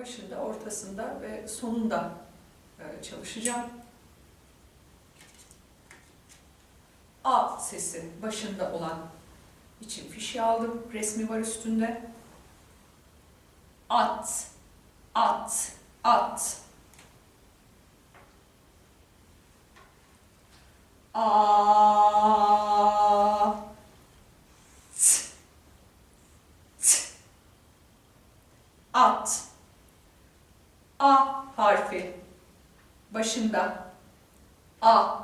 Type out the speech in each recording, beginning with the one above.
başında, ortasında ve sonunda e, çalışacağım. A sesi başında olan için fişi aldım. Resmi var üstünde. At, at, at. A, t, t. At. A harfi başında. A.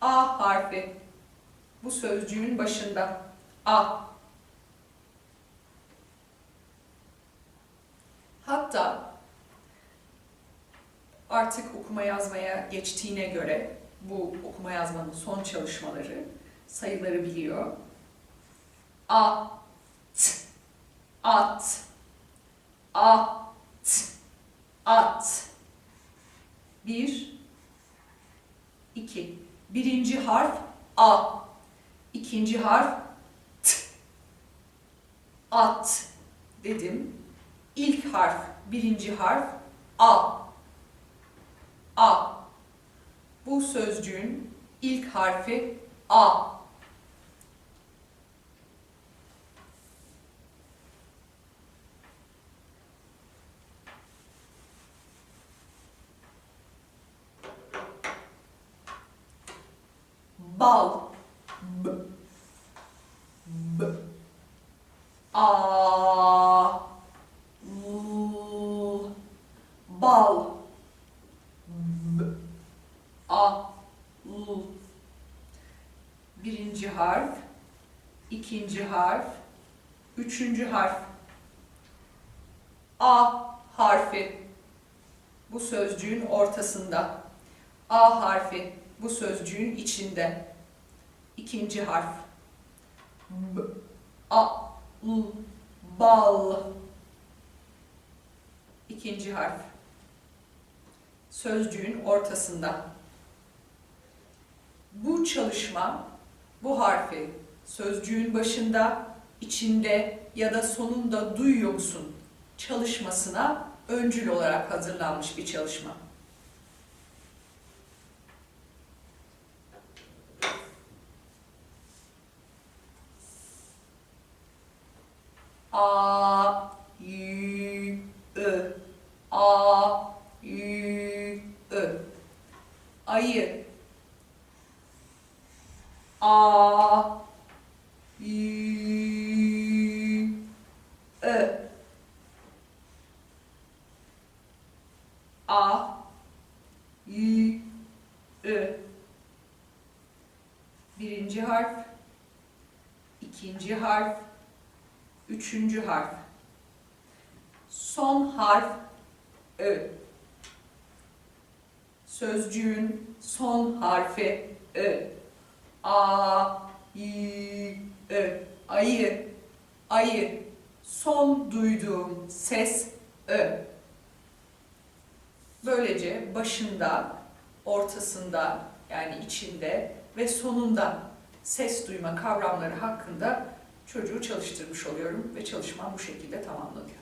A harfi bu sözcüğün başında. A. Hatta artık okuma yazmaya geçtiğine göre bu okuma yazmanın son çalışmaları sayıları biliyor. A, t, at, a, at. Bir, iki. Birinci harf A. İkinci harf T. At dedim. İlk harf, birinci harf A. A. Bu sözcüğün ilk harfi A. Bal. B. B. A. L. Bal. B. A. L. Birinci harf, ikinci harf, üçüncü harf. A harfi bu sözcüğün ortasında. A harfi bu sözcüğün içinde. İkinci harf. B, a, l, bal. İkinci harf. Sözcüğün ortasında. Bu çalışma bu harfi sözcüğün başında, içinde ya da sonunda duyuyor musun çalışmasına öncül olarak hazırlanmış bir çalışma. A, Y, Ö. A, Y, Ö. Ayı. A, Y, Ö. A, Y, Ö. Birinci harf, ikinci harf, Üçüncü harf. Son harf Ö. Sözcüğün son harfi Ö. A, Y, Ö. Ayı, ayı. Son duyduğum ses Ö. Böylece başında, ortasında yani içinde ve sonunda ses duyma kavramları hakkında çocuğu çalıştırmış oluyorum ve çalışmam bu şekilde tamamlanıyor.